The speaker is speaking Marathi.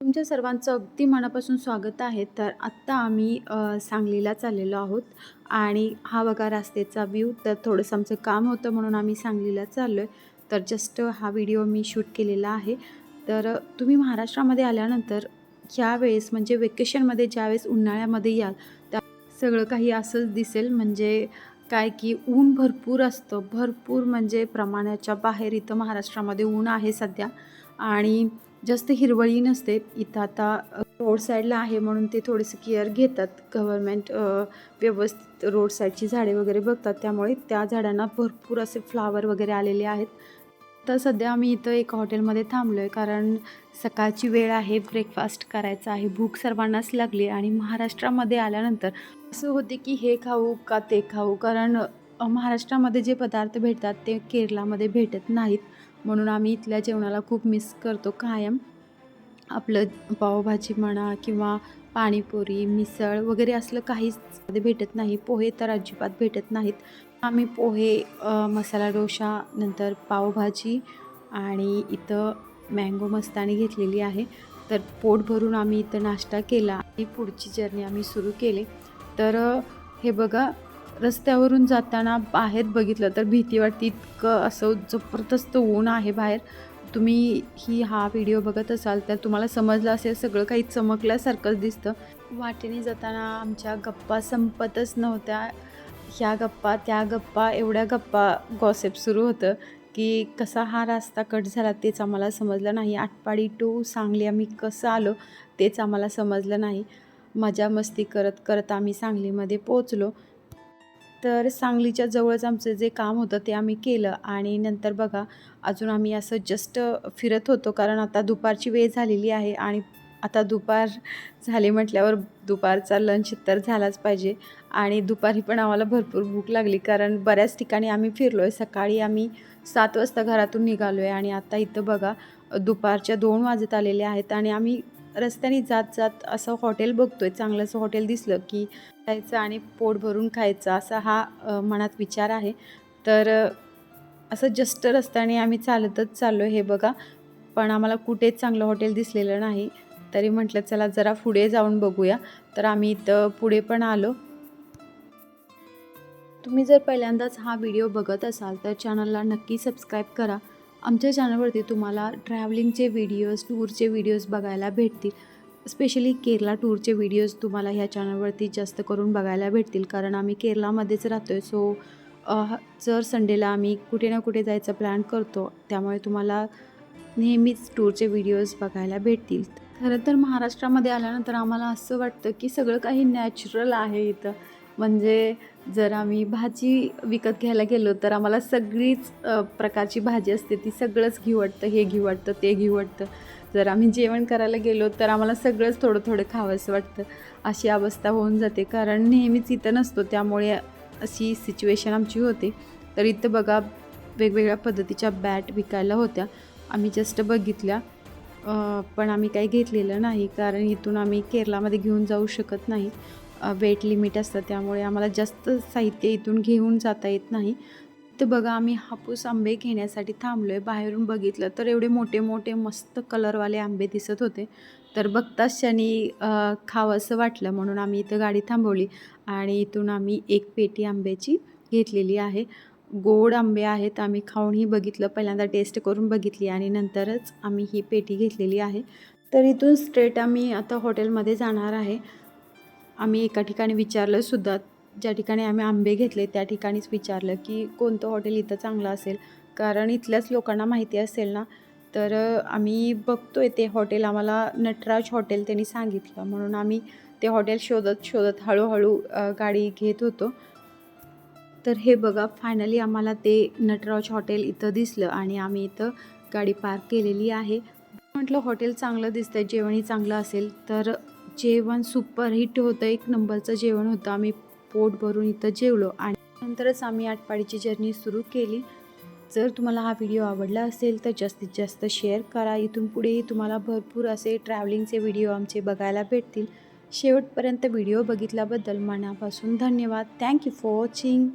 तुमच्या सर्वांचं अगदी मनापासून स्वागत आहे. तर आत्ता आम्ही सांगलीला चाललेलो आहोत. आणि हा बघा रस्त्याचा व्ह्यू तर थोडंसं आमचं काम होतं म्हणून आम्ही सांगलीला चाललो आहे तर जस्ट हा व्हिडिओ मी शूट केलेला आहे. तर तुम्ही महाराष्ट्रामध्ये आल्यानंतर ह्यावेळेस म्हणजे वेकेशनमध्ये ज्यावेळेस उन्हाळ्यामध्ये याल त्या सगळं काही असंच दिसेल. म्हणजे काय की ऊन भरपूर असतं. भरपूर म्हणजे प्रमाणाच्या बाहेर इथं महाराष्ट्रामध्ये ऊन आहे सध्या. आणि जास्त हिरवळी नसते. इथं आता रोड साईडला आहे म्हणून ते थोडेसे केअर घेतात. गव्हर्मेंट व्यवस्थित रोड साईडची झाडे वगैरे बघतात. त्यामुळे त्या झाडांना भरपूर असे फ्लावर वगैरे आलेले आहेत. तर सध्या आम्ही इथं एक हॉटेलमध्ये थांबलो आहे कारण सकाळची वेळ आहे ब्रेकफास्ट करायचा आहे भूक सर्वांनाच लागली आणि महाराष्ट्रामध्ये आल्यानंतर असं होते की हे खाऊ का ते खाऊ? कारण महाराष्ट्रामध्ये जे पदार्थ भेटतात ते केरलामध्ये भेटत नाहीत. म्हणून आम्ही इथल्या जेवणाला खूप मिस करतो. कायम आपलं पावभाजी म्हणा किंवा पाणीपुरी मिसळ वगैरे असलं काहीच भेटत नाही. पोहे तर अजिबात भेटत नाहीत. आम्ही पोहे मसाला डोसा नंतर पावभाजी आणि इथं मँगो मस्तानी घेतलेली आहे. तर पोट भरून आम्ही इथं नाश्ता केला आणि पुढची जर्नी आम्ही सुरू केली. तर हे बघा रस्त्यावरून जाताना बाहेर बघितलं तर भीती वाटते इतकं असं जबरदस्त ऊन आहे बाहेर. तुम्ही ही हा व्हिडिओ बघत असाल तर तुम्हाला समजलं असेल सगळं काही चमकल्यासारखंच दिसतं. वाटेने जाताना आमच्या गप्पा संपतच नव्हत्या. ह्या गप्पा त्या गप्पा एवढ्या गप्पा गॉसेप सुरू होतं की कसा हा रस्ता कट झाला तेच आम्हाला समजलं नाही. आटपाडी टू सांगली आम्ही कसं आलो तेच आम्हाला समजलं नाही. मजा मस्ती करत करत आम्ही सांगलीमध्ये पोचलो तर सांगलीच्या जवळच आमचं जे काम होतं ते आम्ही केलं आणि नंतर बघा अजून आम्ही असं जस्ट फिरत होतो कारण आता दुपारची वेळ झालेली आहे आणि आता दुपार झाली म्हटल्यावर दुपारचा लंच तर झालाच पाहिजे आणि दुपारी पण आम्हाला भरपूर भूक लागली कारण बऱ्याच ठिकाणी आम्ही फिरलो आहे सकाळी आम्ही सात वाजता घरातून निघालो आहे आणि आता इथं बघा दुपारच्या दोन वाजत आलेले आहेत आणि आम्ही रस्त्याने जात जात असं हॉटेल बघतो आहे चांगलं असं हॉटेल दिसलं की खायचं आणि पोट भरून खायचं असा हा मनात विचार आहे. तर असं जस्ट रस्त्याने आम्ही चालतच चाललो हे बघा. पण आम्हाला कुठेच चांगलं हॉटेल दिसलेलं नाही. तरी म्हटलं चला जरा पुढे जाऊन बघूया. तर आम्ही इथं पुढे पण आलो. तुम्ही जर पहिल्यांदाच हा व्हिडिओ बघत असाल तर चॅनलला नक्की सबस्क्राईब करा. आमच्या चॅनलवरती तुम्हाला ट्रॅव्हलिंगचे व्हिडिओज टूरचे व्हिडिओज बघायला भेटतील. स्पेशली केरला टूरचे व्हिडिओज तुम्हाला ह्या चॅनलवरती जास्त करून बघायला भेटतील. कारण आम्ही केरलामध्येच राहतो आहे सो जर संडेला आम्ही कुठे ना कुठे जायचा प्लॅन करतो त्यामुळे तुम्हाला नेहमीच टूरचे व्हिडिओज बघायला भेटतील. खरं तर महाराष्ट्रामध्ये आल्यानंतर आम्हाला असं वाटतं की सगळं काही नॅचरल आहे इथं. म्हणजे जर आम्ही भाजी विकत घ्यायला गेलो तर आम्हाला सगळीच प्रकारची भाजी असते. ती सगळंच घेऊ वाटतं. हे घेऊ वाटतं ते घेऊ वाटतं. जर आम्ही जेवण करायला गेलो तर आम्हाला सगळंच थोडं थोडं खावंसं वाटतं. अशी अवस्था होऊन जाते. कारण नेहमीच इथं नसतो. त्यामुळे अशी सिच्युएशन आमची होते. तर इथं बघा वेगवेगळ्या पद्धतीच्या बॅट विकायला होत्या. आम्ही जस्ट बघितल्या. पण आम्ही काही घेतलेलं नाही. कारण इथून आम्ही केरलामध्ये घेऊन जाऊ शकत नाही. वेट लिमिट असतं त्यामुळे आम्हाला जास्त साहित्य इथून घेऊन जाता येत नाही. तर बघा आम्ही हापूस आंबे घेण्यासाठी थांबलो आहे बाहेरून बघितलं तर एवढे मोठे मोठे मस्त कलरवाले आंबे दिसत होते. तर बघताच क्षणी खावं खावंसं वाटलं. म्हणून आम्ही इथं गाडी थांबवली आणि इथून आम्ही एक पेटी आंब्याची घेतलेली आहे. गोड आंबे आहेत आम्ही खाऊनही बघितलं. पहिल्यांदा टेस्ट करून बघितली आणि नंतरच आम्ही ही पेटी घेतलेली आहे. तर इथून स्ट्रेट आम्ही आता हॉटेलमध्ये जाणार आहे. आम्ही एका ठिकाणी विचारलं सुद्धा ज्या ठिकाणी आम्ही आंबे घेतले त्या ठिकाणीच विचारलं की कोणतं हॉटेल इथं चांगलं असेल? कारण इथल्याच लोकांना माहिती असेल ना तर आम्ही बघतो आहे ते हॉटेल. आम्हाला नटराज हॉटेल त्यांनी सांगितलं. म्हणून आम्ही ते हॉटेल शोधत शोधत हळूहळू गाडी घेत होतो. तर हे बघा फायनली आम्हाला ते नटराज हॉटेल इथं दिसलं आणि आम्ही इथं गाडी पार्क केलेली आहे. म्हटलं हॉटेल चांगलं दिसतंय जेवणही चांगलं असेल तर जेवण सुपरहिट होतं. एक नंबरचं जेवण होतं. आम्ही पोट भरून इथं जेवलो आणि नंतरच आम्ही आटपाडीची जर्नी सुरू केली. जर तुम्हाला हा व्हिडिओ आवडला असेल तर जास्तीत जास्त शेअर करा. इथून पुढेही तुम्हाला भरपूर असे ट्रॅव्हलिंगचे व्हिडिओ आमचे बघायला भेटतील. शेवटपर्यंत व्हिडिओ बघितल्याबद्दल मनापासून धन्यवाद. Thank you for watching